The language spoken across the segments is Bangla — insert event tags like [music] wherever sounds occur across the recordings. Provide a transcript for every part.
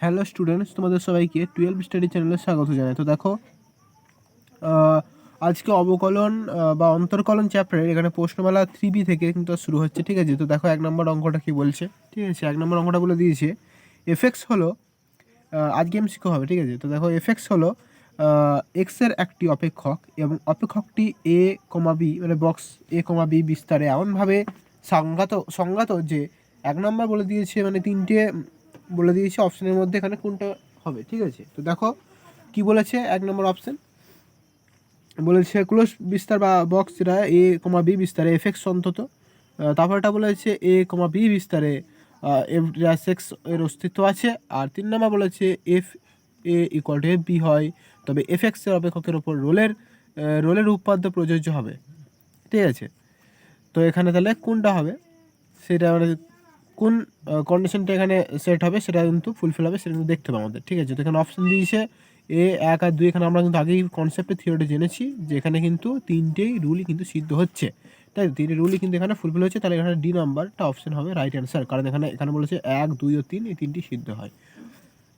হ্যালো স্টুডেন্টস, তোমাদের সবাইকে টুয়েলভ স্টাডি চ্যানেলে স্বাগত জানাই। তো দেখো আজকে অবকলন বা অন্তর্কলন চ্যাপ্টারের এখানে প্রশ্নমালা থ্রি বি থেকে কিন্তু শুরু হচ্ছে, ঠিক আছে? তো দেখো, এক নম্বর অঙ্কটা কি বলছে? ঠিক আছে, এক নম্বর অঙ্কটা বলে দিয়েছে এফেক্স হলো আজকে এমসিকিউ হবে, ঠিক আছে? তো দেখো এফেক্স হলো এক্সের একটি অপেক্ষক এবং অপেক্ষকটি এ কমা বি মানে বক্স এ কমা বি বিস্তারে এমনভাবে সংজ্ঞাত সংজ্ঞাত যে, এক নম্বর বলে দিয়েছে মানে তিনটে বলে দিয়েছে অপশানের মধ্যে এখানে কোনটা হবে, ঠিক আছে? তো দেখো, কি বলেছে? এক নম্বর অপশান বলেছে, ক্লোজ বিস্তার বা বক্স যেটা এ কমা বি বিস্তারে এফেক্স অন্তত। তারপরটা বলেছে এ কমা বি বিস্তারে সেক্স এর অস্তিত্ব আছে। আর তিন নম্বর বলেছে f a equal to f b হয়, তবে এফ এক্সের অপেক্ষকের ওপর রোলের রোলের উপাদ্য প্রযোজ্য হবে। ঠিক আছে? তো এখানে তাহলে কোনটা হবে? সেটা মানে কোন কন্ডিশনটা এখানে সেট হবে সেটা কিন্তু ফুলফিল হবে, সেটা কিন্তু দেখতে হবে আমাদের, ঠিক আছে? তো এখানে অপশান দিয়েছে এ এক আর দুই, এখানে আমরা কিন্তু আগেই কনসেপ্টে থিওরিটি জেনেছি যে এখানে কিন্তু তিনটেই রুলই কিন্তু সিদ্ধ হচ্ছে, তাই তিনটে রুলই কিন্তু এখানে ফুলফিল হচ্ছে তাহলে এখানে ডি নাম্বারটা অপশান হবে রাইট অ্যান্সার কারণ এখানে এখানে বলেছে এক, দুই ও তিন, এই তিনটি সিদ্ধ হয়,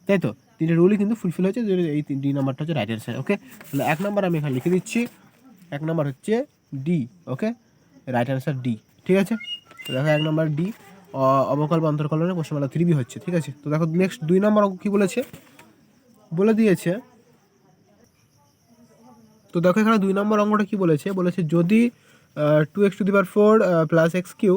তাই তো? তিনটে রুলই কিন্তু ফুলফিল হচ্ছে এই তিন ডি নাম্বারটা হচ্ছে রাইট অ্যান্সার ওকে তাহলে এক নাম্বার আমি এখানে লিখে দিচ্ছি, এক নাম্বার হচ্ছে D okay right answer D ঠিক আছে? দেখো এক নাম্বার ডি অবকল বা অন্তর্কলনে কোশ্চেনমালা থ্রি বি হচ্ছে, ঠিক আছে? তো দেখো নেক্সট দুই নম্বর অঙ্ক কী বলেছে? বলে দিয়েছে, তো দেখো এখানে দুই নম্বর অঙ্কটা কী বলেছে? বলেছে যদি two x to the power four plus x cube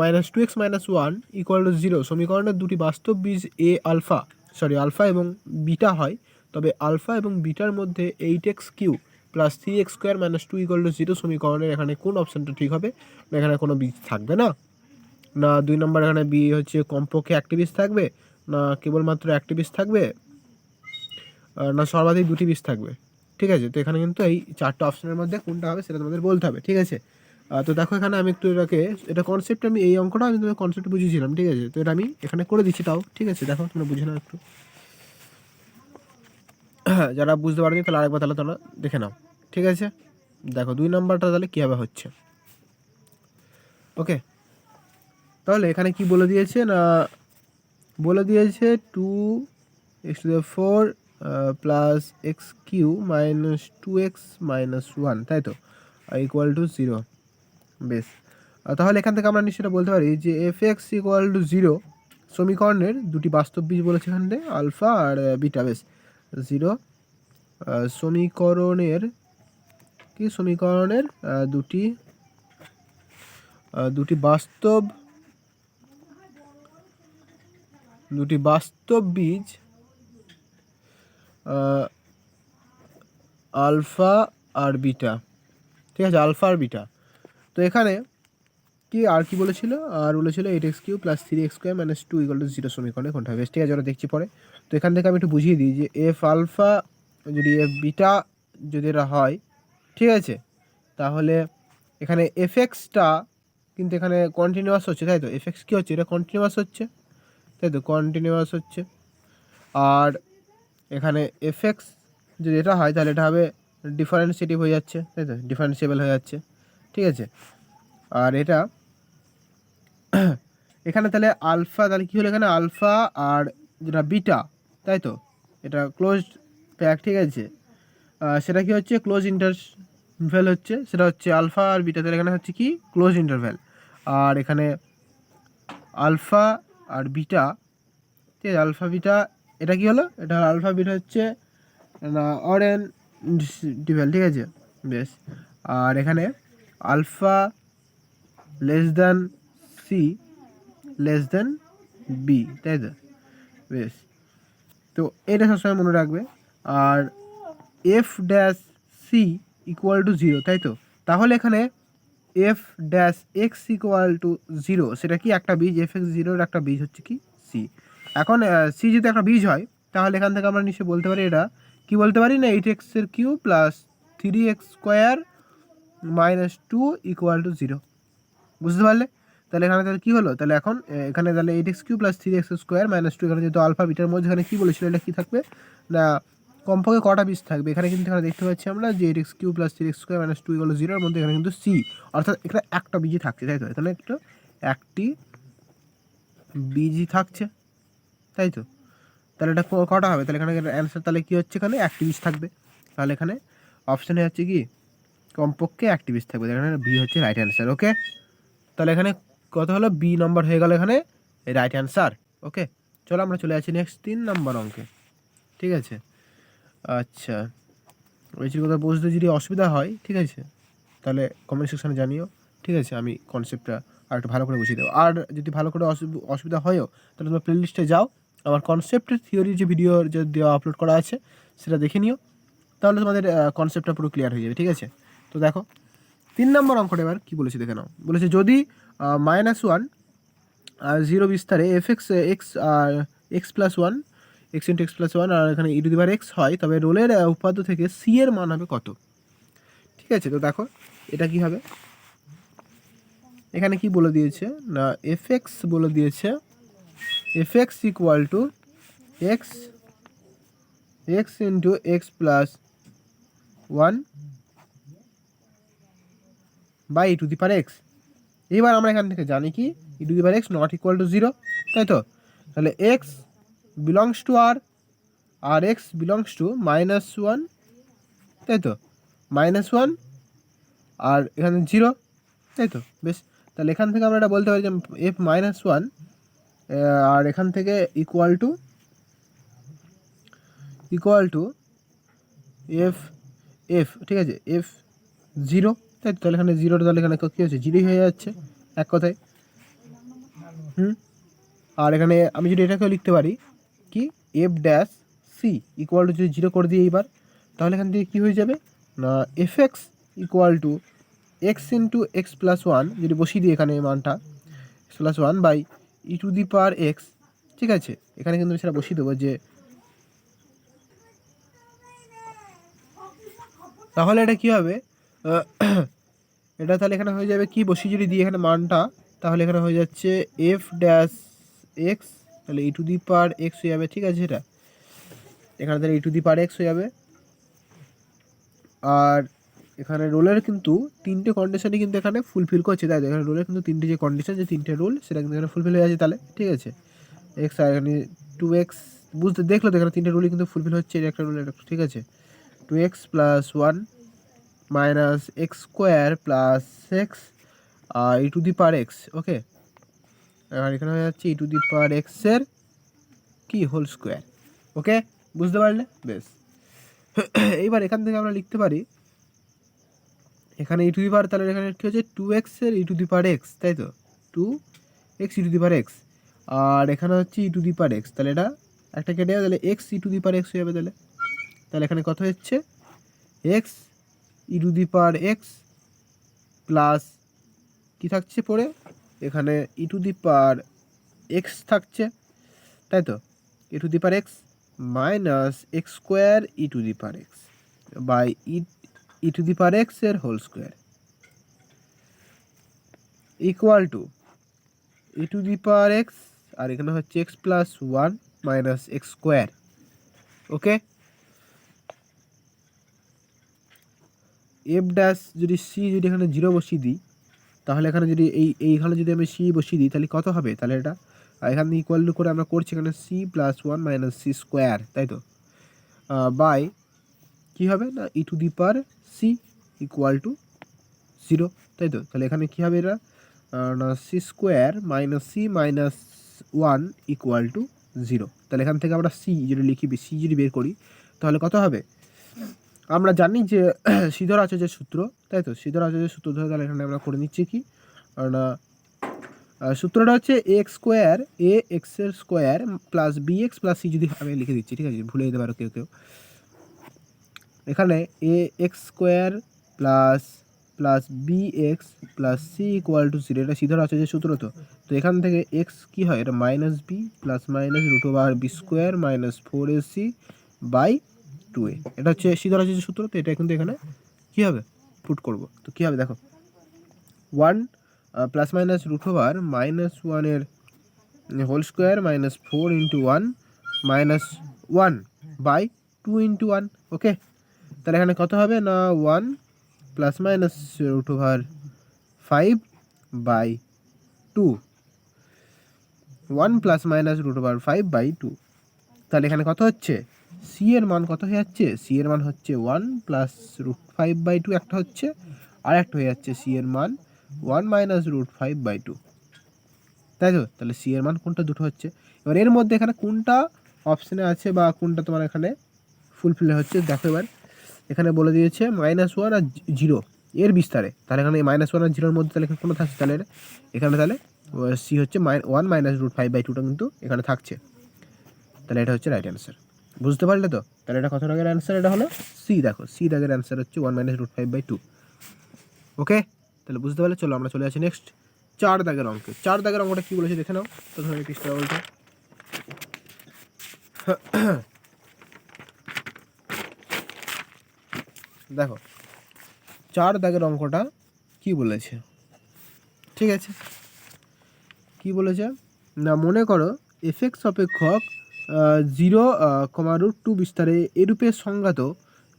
minus two x minus one equal to zero সমীকরণের দুটি বাস্তব বীজ এ আলফা সরি আলফা এবং বিটা হয়, তবে আলফা এবং বিটার মধ্যে eight x cube plus three x square minus two equal to zero সমীকরণের এখানে কোন অপশানটা ঠিক হবে? এখানে কোনো বীজ থাকবে না। না দুই নম্বর এখানে বি হচ্ছে কমপক্ষে একটি বীজ থাকবে, না কেবলমাত্র একটি বীজ থাকবে না সর্বাধিক দুটি বীজ থাকবে। ঠিক আছে? তো এখানে কিন্তু এই চারটা অপশনের মধ্যে কোনটা হবে সেটা তোমাদের বলতে হবে, ঠিক আছে? তো দেখো এখানে আমি একটু এটাকে, এটা কনসেপ্ট আমি এই অঙ্কটা আমি তোমাকে কনসেপ্ট বুঝিয়েছিলাম, ঠিক আছে? তো এটা আমি এখানে করে দিচ্ছি তাও, ঠিক আছে? দেখো, তোমরা বুঝে নাও একটু। [clears throat] যারা বুঝতে পারেনি তাহলে আরেকবার তাহলে তোমরা দেখে নাও, ঠিক আছে? দেখো, দুই নাম্বারটা তাহলে কীভাবে হচ্ছে? ওকে তাহলে এখানে কি বলে দিয়েছে না বলে দিয়েছে two x to the four plus x cube minus two x minus one তাই তো? ইকুয়াল টু জিরো বেশ। তাহলে এখান থেকে আমরা নিশ্চয়ই বলতে পারি যে f x equal to zero সমীকরণের দুটি বাস্তব বীজ বলেছে এখান থেকে আলফা আর বিটা বেশ। জিরো সমীকরণের কি? সমীকরণের দুটি দুটি বাস্তব দুটি বাস্তব বীজ আলফা আর বিটা। ঠিক আছে, আলফা আর বিটা। তো এখানে কি, আর কি বলেছিল? আর বলেছিল eight x cube plus three x square minus two equal to zero সমীকরণে। কোনটা হবে ঠিক আছে ওরা দেখছি পরে। তো এখান থেকে আমি একটু বুঝিয়ে দিই যে এফ আলফা যদি এফ বিটা যদি এটা হয়, ঠিক আছে, তাহলে এখানে এফ এক্সটা কিন্তু এখানে কন্টিনিউয়াস হচ্ছে, তাই তো? এফ এক্স কী হচ্ছে? এটা কন্টিনিউয়াস হচ্ছে। তাই তো কন্টিনিউয়াস হচ্ছে। আর এখানে এফ এক্স যদি এটা হয়, তাহলে এটা হবে ডিফারেন্সিয়েটিভ হয়ে যাচ্ছে, তাই তো? ডিফারেন্সিয়েবল হয়ে যাচ্ছে, ঠিক আছে? আর এটা [clears throat] এখানে তাহলে আলফা তাহলে কী হলো এখানে? আলফা আর যেটা বিটা তাই তো? এটা ক্লোজড প্যাক ঠিক আছে? সেটা কি হচ্ছে? ক্লোজ ইন্টারভ্যাল হচ্ছে, সেটা হচ্ছে আলফা আর বিটা তাহলে এখানে হচ্ছে কি? ক্লোজ ইন্টারভ্যাল আর এখানে আলফা আর বিটা, ঠিক আছে, আলফা বিটা, এটা কি হলো? এটা আলফা বিটা হচ্ছে অরেন ডিভেল ঠিক আছে? বেশ। আর এখানে alpha less than c less than b তাই তো? বেশ। তো এটা সবসময় মনে রাখবে। আর f dash c equal to zero তাই তো? তাহলে এখানে f dash x equal to zero সেটা কি একটা বীজ? এফ এক্স জিরোর একটা বীজ হচ্ছে কি? সি এখন সি যদি একটা বীজ হয়, তাহলে এখান থেকে আমরা নিশ্চয়ই বলতে পারি এটা কি বলতে পারি না? এইট এক্সের cube plus three x square minus two equal to zero বুঝতে পারলে? তাহলে এখানে তাহলে কী হলো? তাহলে এখন এখানে তাহলে eight x cube plus three x square minus two এখানে যেহেতু আলফা বিটার মধ্যে, এখানে কী বলেছিল? এটা কী থাকবে? না কমপক্ষে কটা পিস থাকবে? এখানে কিন্তু এখানে দেখতে পাচ্ছি আমরা যে x cube plus three x square minus two equal জিরোর মধ্যে এখানে কিন্তু সি অর্থাৎ এখানে একটা বীজই থাকছে, তাই তো? এখানে একটু একটি বীজই থাকছে, তাই তো? তাহলে এটা কটা হবে? তাহলে এখানে অ্যান্সার তাহলে কী হচ্ছে এখানে? অ্যাক্টিভিস থাকবে। তাহলে এখানে অপশানে হচ্ছে কি? কমপক্ষে অ্যাক্টিভিস থাকবে। এখানে বি হচ্ছে রাইট অ্যান্সার ওকে তাহলে এখানে কত হলো? বি নম্বর হয়ে গেল এখানে রাইট অ্যান্সার ওকে চলো আমরা চলে আসি নেক্সট তিন নম্বর অঙ্কে, ঠিক আছে? আচ্ছা। ওইটির কথা বুঝতে যদি অসুবিধা হয়, ঠিক আছে, তাহলে কমেন্ট সেকশানে জানিও, ঠিক আছে, আমি কনসেপ্টটা আর একটু ভালো করে বুঝিয়ে দেবো। আর যদি ভালো করে অসু- অসুবিধা হয়ও, তাহলে তোমার প্লেলিস্টে যাও, আমার কনসেপ্টের থিওরির যে ভিডিও যে দেওয়া আপলোড করা আছে, সেটা দেখে নিও, তাহলে তোমাদের কনসেপ্টটা পুরো ক্লিয়ার হয়ে যাবে, ঠিক আছে? তো দেখো, তিন নম্বর অঙ্কটা এবার কী বলেছে দেখে নাও। বলেছে, যদি মাইনাস ওয়ান জিরো বিস্তারে f x x x plus one x into x plus one আর এখানে ই টু দিবার এক্স হয়, তবে রোলের উপাদ্য থেকে সি এর মান হবে কত? ঠিক আছে, তো দেখো, এটা কি হবে? এখানে কি বলে দিয়েছে? না এফ এক্স বলে দিয়েছে f x equal to x x into x plus one by e to the power x এবার আমরা এখান থেকে জানি কি e to the power x not equal to zero তাই তো? তাহলে এক্স বিলংস টু আর আর x belongs to minus one তাই তো মাইনাস ওয়ান আর এখানে জিরো তাই তো বেশ, তাহলে এখান থেকে আমরা এটা বলতে পারি যে এফ মাইনাস ওয়ান আর এখান থেকে equal to equal to f f ঠিক আছে? এফ জিরো তাই তো তাহলে এখানে জিরোটা তাহলে এখানে কী হচ্ছে? জিরোই হয়ে যাচ্ছে, এক কথায়। হুম? আর এখানে আমি যদি এটাকেও লিখতে পারি f dash c equal to যদি জিরো করে দিই এইবার, তাহলে এখান থেকে কী হয়ে যাবে? না f x equal to x into x plus one যদি বসিয়ে দিই এখানে এই মানটা x plus one by e to the power x ঠিক আছে? এখানে কিন্তু সেটা বসিয়ে দেবো যে, তাহলে এটা কী হবে? এটা তাহলে এখানে হয়ে যাবে কি? বসিয়ে যদি দিই এখানে মানটা, তাহলে এখানে হয়ে যাচ্ছে এফ ড্যাশ এক্স তাহলে ই টু দি পার এক্স হয়ে যাবে, ঠিক আছে এটা এখানে তাহলে ই টু দি পার এক্স হয়ে যাবে। আর এখানে রোলের কিন্তু তিনটে কন্ডিশনই কিন্তু এখানে ফুলফিল করছে। তাই এখানে রোলের কিন্তু তিনটে যে কন্ডিশন যে তিনটে রোল সেটা কিন্তু এখানে ফুলফিল হয়ে আছে তাহলে, ঠিক আছে? এক্স আর এখানে টু এক্স বুঝতে, দেখল তো এখানে তিনটে রোলই কিন্তু ফুলফিল হচ্ছে এটা একটা রোল এটা একটা- ঠিক আছে? Two x plus one minus x square plus x R e to the power x okay আর এখানে হয়ে যাচ্ছে ই টু দি পার এক্সের কি হোল স্কোয়ার ওকে বুঝতে পারলে? বেশ। [clears throat] এইবার এখান থেকে আমরা লিখতে পারি, এখানে ই টু দি পার তাহলে এখানে কী হচ্ছে? টু এক্সের ই টু দি পার এক্স তাই তো? Two x e to the power x আর এখানে হচ্ছে ই টু দি পার এক্স তাহলে এটা একটা কেটে যাবে তাহলে x e to the power x হয়ে যাবে তাহলে। তাহলে এখানে কত হচ্ছে? X e to the power x plus কী থাকছে পরে এখানে e to the power x থাকছে, তাই তো? E to the power X minus X square E to the power X by E E to the power এক্সের whole square equal to E to the power X আর এখানে হচ্ছে X plus one minus X square okay F dash যদি সি যদি এখানে জিরো বসিয়ে দিই তাহলে এখানে যদি এই, এইখানে যদি আমি সি বসিয়ে দিই, তাহলে কত হবে? তাহলে এটা এখানে ইকুয়াল করে আমরা করছি এখানে C plus one minus C square তাই তো? বাই কী হবে না E to the power C equal to zero তাই তো? তাহলে এখানে কী হবে এটা? না C square minus C minus one equal to zero তাহলে এখান থেকে আমরা সি যদি লিখি সি যদি বের করি, তাহলে কত হবে? আমরা জানি যে [clears throat] সিধর আচার্যের সূত্র, তাই তো? সিধর আচার্যের সূত্র ধরে তাহলে এখানে আমরা করে নিচ্ছি কি? না সূত্রটা হচ্ছে এক্স স্কোয়ার এ এক্সের square plus B X plus C যদি আমি লিখে দিচ্ছি, ঠিক আছে? ভুলে যেতে পারো কেউ কেউ। এখানে A X square plus plus B X plus C equal to zero এটা সিধর আচার্যের সূত্র তো? তো এখান থেকে এক্স কী হয়? এটা minus B plus minus root over B square minus four A C by two A এটা হচ্ছে আচার্যের সূত্র, তো এটা কিন্তু এখানে কী হবে? পুট করব। তো কী হবে? দেখো। One plus minus root over minus ওয়ানের whole square minus four into one minus one by two into one okay তাহলে এখানে কত হবে? না one plus minus root over five by two one plus minus root over five by two তাহলে এখানে কত হচ্ছে? সি এর মান কত হয়ে যাচ্ছে? সি এর মান হচ্ছে one plus root five by two একটা হচ্ছে, আর একটা হয়ে যাচ্ছে সি এর মান one minus root five by two তাই তো? তাহলে সি এর মান কোনটা? দুটো হচ্ছে। এবার এর মধ্যে এখানে কোনটা অপশানে আছে বা কোনটা তোমার এখানে ফুলফিল হচ্ছে, দেখো এবার। এখানে বলে দিয়েছে মাইনাস ওয়ান আর জিরো এর বিস্তারে। তাহলে এখানে মাইনাস ওয়ান আর জিরোর মধ্যে তাহলে এখানে কোনো থাকছে? তাহলে এখানে তাহলে সি হচ্ছে one minus root five by টুটা কিন্তু এখানে থাকছে। তাহলে এটা হচ্ছে রাইট অ্যান্সার বুঝতে পারলে তো? তাহলে এটা কত দাগের অ্যান্সার এটা হলো সি দেখো সি দাগের অ্যান্সার হচ্ছে one minus root five by two okay তাহলে বুঝতে পারলে চলো আমরা চলে আসি নেক্সট চার দাগের অঙ্কে। চার দাগের অঙ্কটা কী বলেছে দেখে নাও। প্রথমে পৃষ্ঠা বলছে। দেখো, চার দাগের অঙ্কটা কি বলেছে? ঠিক আছে? কি বলেছে? না, মনে করো এফেক্স অপেক্ষক জিরো কমা রুট টু বিস্তারে এরূপে সংজ্ঞাত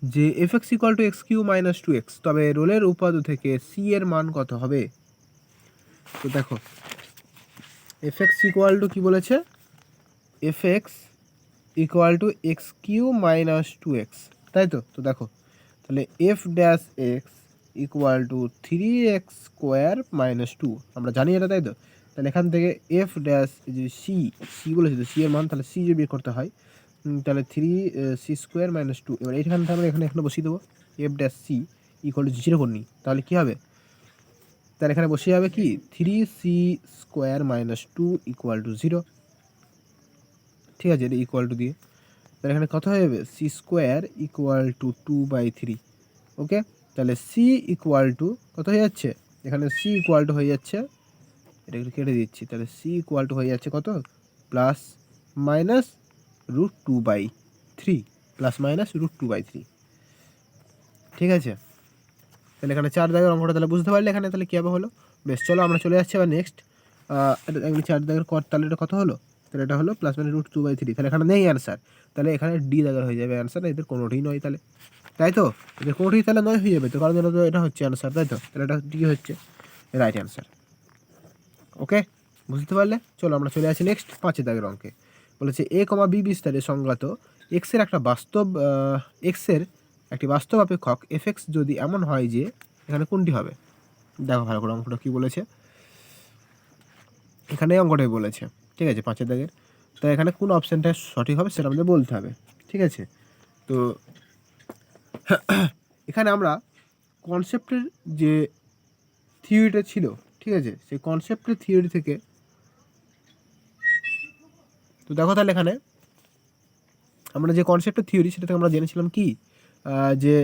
যে F X equal to X cube minus two X তবে রোলের উপাদ্য থেকে সি এর মান কত হবে? তো দেখো এফ এক্স ইকুয়াল টু কী বলেছে? F X equal to X cube minus two X তাই তো? তো দেখো, তাহলে F dash X equal to three X square minus two আমরা জানি এটা, তাই তো? তাহলে এখান থেকে এফ ড্যাশ যে সি সি বলেছি তো সি এর মান, তাহলে সি যে বের করতে হয় তাহলে three C square minus two এবার এইখান থেকে আমরা এখানে এখানে বসিয়ে দেবো। F dash C equal to zero করে নিই তাহলে কী হবে? তাহলে এখানে বসে যাবে কি? Three C square minus two equal to zero ঠিক আছে, এটা ইকুয়াল টু দিয়ে। তাহলে এখানে কত হয়ে যাবে? C square equal to two by three okay তাহলে সি ইকুয়াল টু কত হয়ে যাচ্ছে? এখানে সি ইকুয়াল টু হয়ে যাচ্ছে এটা একটু কেটে দিচ্ছি। তাহলে সি ইকুয়াল টু হয়ে যাচ্ছে কত? Plus minus root two by three plus minus root two by three ঠিক আছে? তাহলে এখানে চার দাগের অঙ্কটা তাহলে বুঝতে পারলে এখানে তাহলে কী হবে হলো? বেশ, চলো আমরা চলে যাচ্ছি আবার নেক্সট এখানে চার দাগের কর তাহলে এটা কত হলো? তাহলে এটা হলো প্লাস মানে রুট টু বাই থ্রি তাহলে এখানে নেই অ্যান্সার তাহলে এখানে ডি দাগের হয়ে যাবে অ্যান্সার এদের কোনোটাই নয় তাহলে। তাই তো? এদের কোনোটাই তাহলে নয় হয়ে যাবে তো, কারণ এটা হচ্ছে অ্যান্সার তাই তো? তাহলে এটা ডি হচ্ছে? রাইট অ্যান্সার ওকে বুঝতে পারলে? চলো আমরা চলে আসি নেক্সট পাঁচের দাগের অঙ্কে। বলেছে এ কমা বি বিস্তারে সংজ্ঞাত এক্সের একটা বাস্তব এক্সের একটি বাস্তব অপেক্ষক এফ এক্স যদি এমন হয় যে এখানে কোনটি হবে? দেখো ভালো করে অঙ্কটা কী বলেছে। এখানে অঙ্কটাই বলেছে। ঠিক আছে পাঁচের দাগের। তো এখানে কোন অপশানটা সঠিক হবে সেটা আমাদের বলতে হবে। ঠিক আছে? তো [coughs] এখানে আমরা কনসেপ্টের যে থিওরিটা ছিল ঠিক আছে? সেই কনসেপ্টের থিওরি থেকে তো দেখো তাহলে এখানে আমরা যে কনসেপ্টের থিওরি সেটা থেকে আমরা জেনেছিলাম কি? যে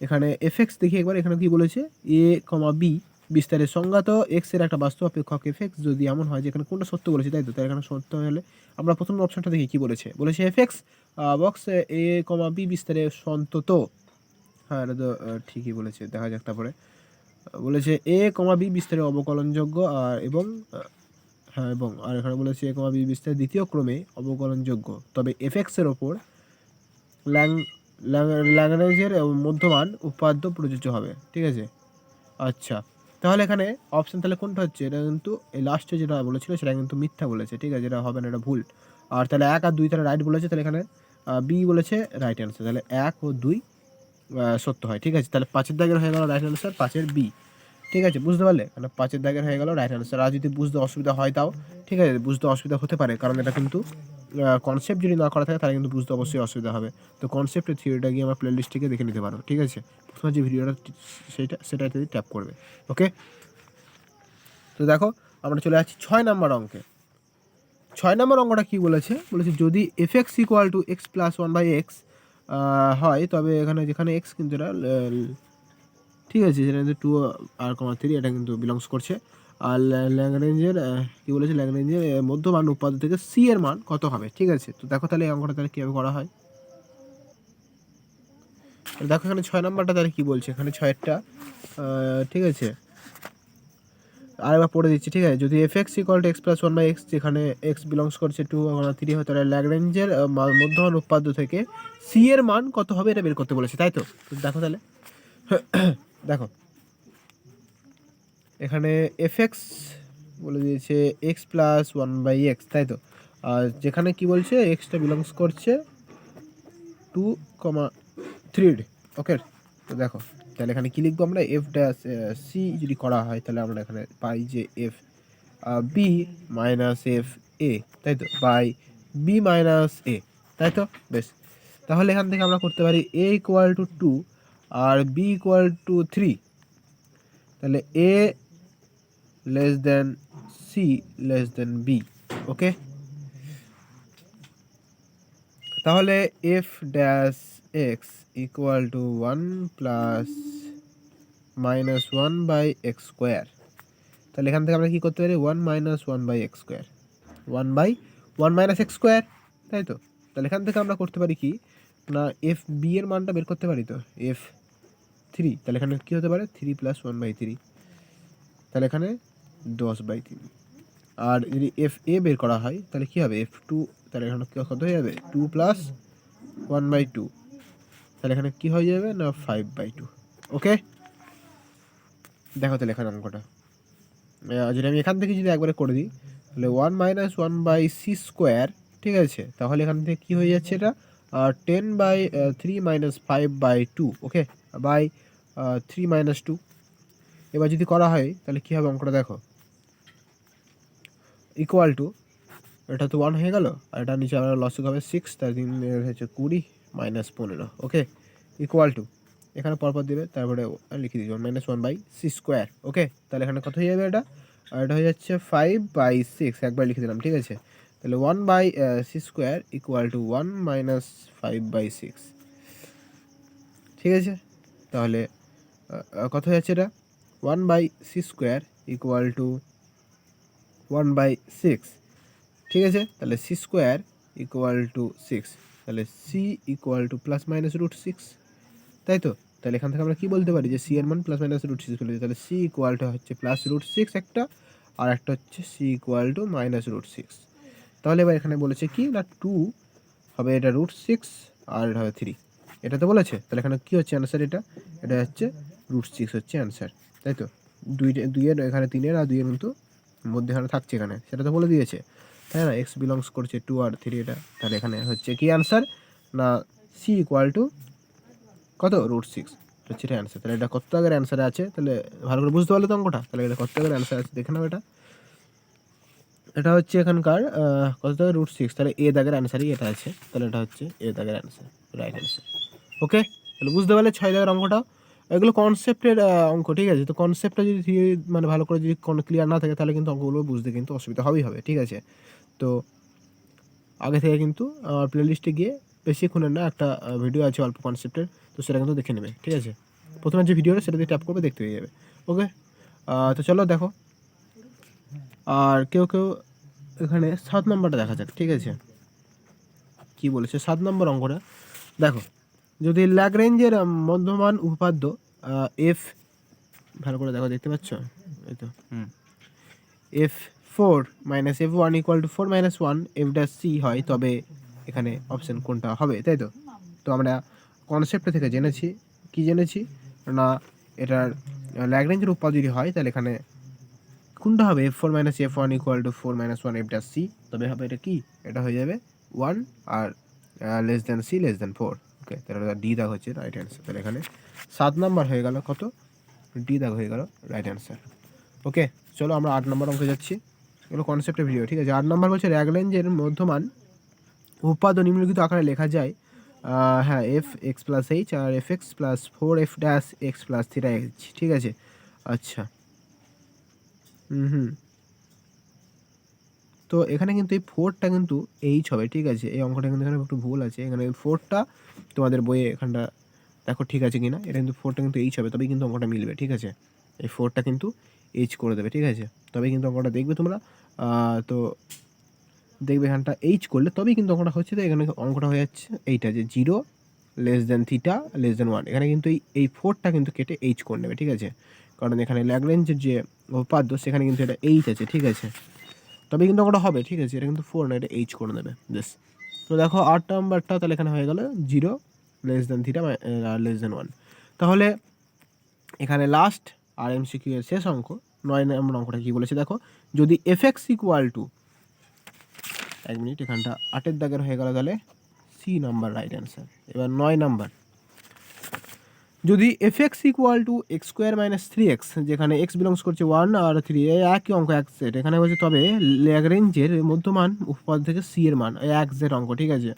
এখানে এফেক্স দেখি একবার, এখানে কি বলেছে? এ কমা বি বিস্তারের সংজ্ঞাত এক্সের একটা বাস্তব অপেক্ষক এফেক্স যদি এমন হয় যে এখানে কোনটা সত্য বলেছে, তাই তো? তাই এখানে সত্য হলে আমরা প্রথম অপশনটা দেখি কি বলেছে। বলেছে f x box a comma b বিস্তারে সন্তত। হ্যাঁ এটা তো ঠিকই বলেছে। দেখা যাক তারপরে। বলেছে এ কমা বি বিস্তারে অবকলনযোগ্য আর এবং হ্যাঁ এবং আর এখানে বলেছে এ কমা বি বিস্তার দ্বিতীয় ক্রমে অবকলনযোগ্য। তবে এফেক্সের ওপর ল্যাং ল্যাঙ্গুয়েজের মধ্যমান উপাদ্য প্রযোজ্য হবে। ঠিক আছে? আচ্ছা। তাহলে এখানে অপশান তাহলে কোনটা হচ্ছে? এটা কিন্তু এই লাস্টে যেটা বলেছিল সেটা কিন্তু মিথ্যা বলেছে। ঠিক আছে? এটা হবে না, এটা ভুল। আর তাহলে এক আর দুই তাহলে রাইট বলেছে, তাহলে এখানে বি বলেছে রাইট অ্যান্সার তাহলে এক ও দুই সত্য হয়, ঠিক আছে? তাহলে পাঁচের দাগের হয়ে গেল রাইট অ্যান্সার পাঁচের বি ঠিক আছে? বুঝতে পারলে? মানে পাঁচের দাগের হয়ে গেল রাইট অ্যান্সার আর যদি বুঝতে অসুবিধা হয় তাও, ঠিক আছে? বুঝতে অসুবিধা হতে পারে, কারণ এটা কিন্তু কনসেপ্ট যদি না করা থাকে, তাহলে কিন্তু বুঝতে অবশ্যই অসুবিধা হবে। তো কনসেপ্টের থিওরিটা গিয়ে আমার প্লে থেকে দেখে নিতে পারো, ঠিক আছে? প্রথমে যে ভিডিওটা সেটা, সেটাতে ট্যাপ করবে ওকে তো দেখো, আমরা চলে যাচ্ছি ছয় নাম্বার অঙ্কে। ছয় নম্বর অঙ্কটা কী বলেছে? বলেছে যদি F X equal to X plus one by X হয়, তবে এখানে যেখানে এক্স কিন্তু এটা ঠিক আছে যেটা কিন্তু টু আর কমা থ্রি এটা কিন্তু বিলংস করছে। আর ল্যাঙ্গরেঞ্জের কী বলেছে? ল্যাঙ্গরেঞ্জের মধ্যমান উপাদ্য থেকে সি এর মান কত হবে? ঠিক আছে, তো দেখো তাহলে এই অঙ্কটা তাহলে কীভাবে করা হয়? দেখো এখানে ছয় নম্বরটা তাহলে কী বলছে? এখানে ছয়েরটা ঠিক আছে। আর আরেকবার পড়ে দিচ্ছি, ঠিক আছে। যদি F X equal to X plus one by X যেখানে এক্স বিলংস করছে টু থ্রি হয়, তাহলে ল্যাগরেঞ্জের মধ্যমান উপাদ্য থেকে সি এর মান কত হবে এটা বের করতে বলেছে, তাই তো? দেখো তাহলে। [clears throat] দেখো। এখানে এফ এক্স বলে দিয়েছে x plus one by x তাই তো? আর যেখানে কি বলছে এক্সটা বিলংস করছে টু কমা থ্রি ওকে তো দেখো, তাহলে এখানে কী লিখব আমরা? এফ ড্যাশ সি যদি করা হয়, তাহলে আমরা এখানে পাই যে F B minus F A তাই তো? বাই বি মাইনাস এ তাই তো? বেশ। তাহলে এখান থেকে আমরা করতে পারি এ ইকুয়াল টু টু আর বি ইকুয়াল টু থ্রি তাহলে A less than C less than B okay তাহলে F dash X equal to one plus minus one by X square তাহলে এখান থেকে আমরা কী করতে পারি? One minus one by X square one by one minus X square তাই তো? তাহলে এখান থেকে আমরা করতে পারি কি? না এফ বি এর মানটা বের করতে পারি তো? এফ থ্রি তাহলে এখানে কী হতে পারে? Three plus one by three তাহলে এখানে দশ বাই তিন আর যদি এফ এ বের করা হয়, তাহলে কী হবে? এফ টু তাহলে এখানে কত হয়ে যাবে? Two plus one by two তাহলে এখানে কী হয়ে যাবে? না ফাইভ বাই টু ওকে দেখো তাহলে এখানে অঙ্কটা। যদি আমি এখান থেকে যদি একবারে করে দিই, তাহলে one minus one by C square ঠিক আছে? তাহলে এখান থেকে কী হয়ে যাচ্ছে এটা? Ten by three minus five by two okay by three minus two এবার যদি করা হয়, তাহলে কী হবে অঙ্কটা দেখো? ইকুয়াল টু এটা তো ওয়ান হয়ে গেল, আর এটা নিচে আমরা লসক হবে সিক্স তার এর হচ্ছে কুড়ি মাইনাস পনেরো ওকে ইকুয়াল টু এখানে পরপর দেবে, তারপরে লিখে দিচ্ছি one minus one by C square okay তাহলে এখানে কত হয়ে যাবে এটা? আর এটা হয়ে যাচ্ছে ফাইভ বাই সিক্স একবার লিখে দিলাম, ঠিক আছে? তাহলে one by C square equal to one minus five by six ঠিক আছে? তাহলে আহ, আহ, কত হয়ে যাচ্ছে এটা? One by C square equal to one by six ঠিক আছে? তাহলে C square equal to six তাহলে C equal to plus minus root six তাই তো? তাহলে এখান থেকে আমরা কি বলতে পারি? যে সি এর মান প্লাস মাইনাস রুট সিক্স বলে দিই। তাহলে সি ইকুয়াল টু হচ্ছে প্লাস রুট সিক্স একটা আর একটা হচ্ছে C equal to minus root six তাহলে এবার এখানে বলেছে কি? না টু হবে এটা রুট সিক্স আর এটা হবে থ্রি এটা তো বলেছে? তাহলে এখানে কী হচ্ছে অ্যান্সার এটা? এটা হচ্ছে রুট সিক্স হচ্ছে অ্যান্সার তাই তো? দুই দুইয়ের এখানে তিনের আর দুইয়ের কিন্তু মধ্যেখানে থাকছে এখানে, সেটা তো বলে দিয়েছে। তাই না? এক্স বিলংস করছে টু আর থ্রি এটা। তাহলে এখানে হচ্ছে কি অ্যান্সার না সি ইকুয়াল টু কত? রুট সিক্স হচ্ছে এটা অ্যান্সার তাহলে এটা কত আগের অ্যান্সার আছে। তাহলে ভালো করে বুঝতে পারলে তো অঙ্কটা। তাহলে এটা কত আগের অ্যান্সার আছে। দেখে নাও এটা। এটা হচ্ছে এখানকার কত রুট সিক্স তাহলে এ দাগের অ্যান্সারই এটা আছে। তাহলে এটা হচ্ছে এ দাগের অ্যান্সার রাইট অ্যান্সার ওকে তাহলে বুঝতে পারলে ছয় দাগের অঙ্কটা এগুলো কনসেপ্টের অঙ্ক, ঠিক আছে? তো কনসেপ্টটা যদি মানে ভালো করে যদি কোনো ক্লিয়ার না থাকে, তাহলে কিন্তু অঙ্কগুলো বুঝতে কিন্তু অসুবিধা হবেই হবে, ঠিক আছে? তো আগে থেকে কিন্তু আমার প্লেলিস্টে গিয়ে বেশিক্ষণের না একটা ভিডিও আছে অল্প কনসেপ্টের তো সেটা কিন্তু দেখে নেবে, ঠিক আছে? প্রথমে যে ভিডিওটা সেটা দিয়ে ট্যাপ করবে, দেখতে পেয়ে যাবে। ওকে তো চলো দেখো। আর কেউ কেউ এখানে সাত নম্বরটা দেখা যাক ঠিক আছে? কি বলেছে? সাত নম্বর অঙ্কটা। দেখো যদি ল্যাগরেঞ্জের মধ্যমান উপপাদ্য এফ ভালো করে দেখো দেখতে পাচ্ছ? এই তো। হুম। F four minus F one equal to four minus one F dash C হয় তবে এখানে অপশন কোনটা হবে তাই তো? তো আমরা কনসেপ্ট থেকে জেনেছি। কি জেনেছি? না এটার ল্যাগরেঞ্জের উপাদ যদি হয় তাহলে এখানে কোনটা হবে? F four minus F one equal to four minus one F dash C তবে হবে এটা কি? এটা হয়ে যাবে ওয়ান আর less than C less than four okay তাহলে ডি দাগ হচ্ছে রাইট অ্যান্সার তাহলে এখানে সাত নাম্বার হয়ে গেল কত? ডি দাগ হয়ে গেল রাইট অ্যান্সার ওকে চলো আমরা আট নম্বর অঙ্কে যাচ্ছি। এগুলো কনসেপ্টের ভিডিও ঠিক আছে? আট নম্বর বলছে র্যাগলেঞ্জের মধ্যমান উৎপাদ নিম্নলিখিত আকারে লেখা যায় হ্যাঁ এফ এক্স প্লাস এইচ আর F X plus four F dash X plus three H ঠিক আছে? আচ্ছা। হুম তো এখানে কিন্তু এই ফোরটা কিন্তু এইচ হবে, ঠিক আছে? এই অঙ্কটা কিন্তু এখানে একটু ভুল আছে। এখানে ফোরটা তোমাদের বইয়ে এখানটা দেখো ঠিক আছে কিনা? এটা কিন্তু ফোরটা কিন্তু এইচ হবে, তবেই কিন্তু অঙ্কটা মিলবে, ঠিক আছে? এই ফোরটা কিন্তু এইচ করে দেবে, ঠিক আছে? তবে কিন্তু অঙ্কটা দেখবে তোমরা। তো দেখবে এখানটা এইচ করলে তবেই কিন্তু অঙ্কটা হচ্ছে। তো এখানে অঙ্কটা হয়ে যাচ্ছে এইটা যে zero less than theta less than one. এখানে কিন্তু এই এই ফোরটা কিন্তু কেটে এইচ করে নেবে, ঠিক আছে? কারণ এখানে ল্যাগরেঞ্জের যে উপাদ্য, সেখানে কিন্তু এটা এইচ আছে, ঠিক আছে? তবে কিন্তু অঙ্কটা হবে, ঠিক আছে? এটা কিন্তু ফোর না এটা এইচ করে নেবে বেশ তো দেখো, আট নাম্বারটা তাহলে এখানে হয়ে গেল zero less than R less than one তাহলে এখানে লাস্ট আর এম সিকিউ এর শেষ অঙ্ক, নয় নম্বর অঙ্কটা কী বলেছে? দেখো, যদি এফ এক্স ইকুয়াল টু এক মিনিট, এখানটা আটের দাগের হয়ে গেল তাহলে সি নাম্বার রাইট অ্যান্সার এবার নয় নাম্বার। যদি F X equal to X square minus three X যেখানে এক্স বিলংস করছে ওয়ান আর থ্রি একই অঙ্ক এক সেট এখানে বলছে, তবে ল্যাগরেঞ্জের মধ্যমান উপপাদ থেকে সি এর মান এক জেড অঙ্ক, ঠিক আছে?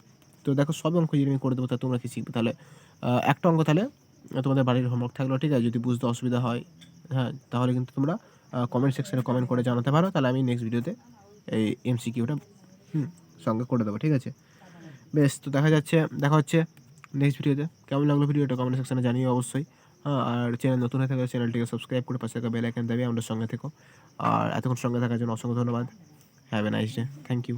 তো দেখো, সব অঙ্ক যদি আমি করে দেবো, তা তোমরা কি শিখবে? তাহলে একটা অঙ্ক তাহলে তোমাদের বাড়ির হোমওয়ার্ক থাকল, ঠিক আছে? যদি বুঝতে অসুবিধা হয় হ্যাঁ তাহলে কিন্তু তোমরা কমেন্ট সেকশনে কমেন্ট করে জানাতে পারো। তাহলে আমি নেক্সট ভিডিওতে এই এমসিকিউটা হুম, সঙ্গে করে দেবো, ঠিক আছে? বেশ, তো দেখা যাচ্ছে, দেখা হচ্ছে। নেক্সট ভিডিওতে কেমন লাগল ভিডিওটা কমেন্ট সেকশনে জানিও অবশ্যই। হ্যাঁ আর চ্যানেল নতুন হয়ে থাকলে চ্যানেলটিকে সাবস্ক্রাইব করে পাশে থাকা বেল আইকন দেবে আমাদের সঙ্গে থেকো। আর এতক্ষণ সঙ্গে থাকার জন্য অসংখ্য ধন্যবাদ। Have a nice day thank you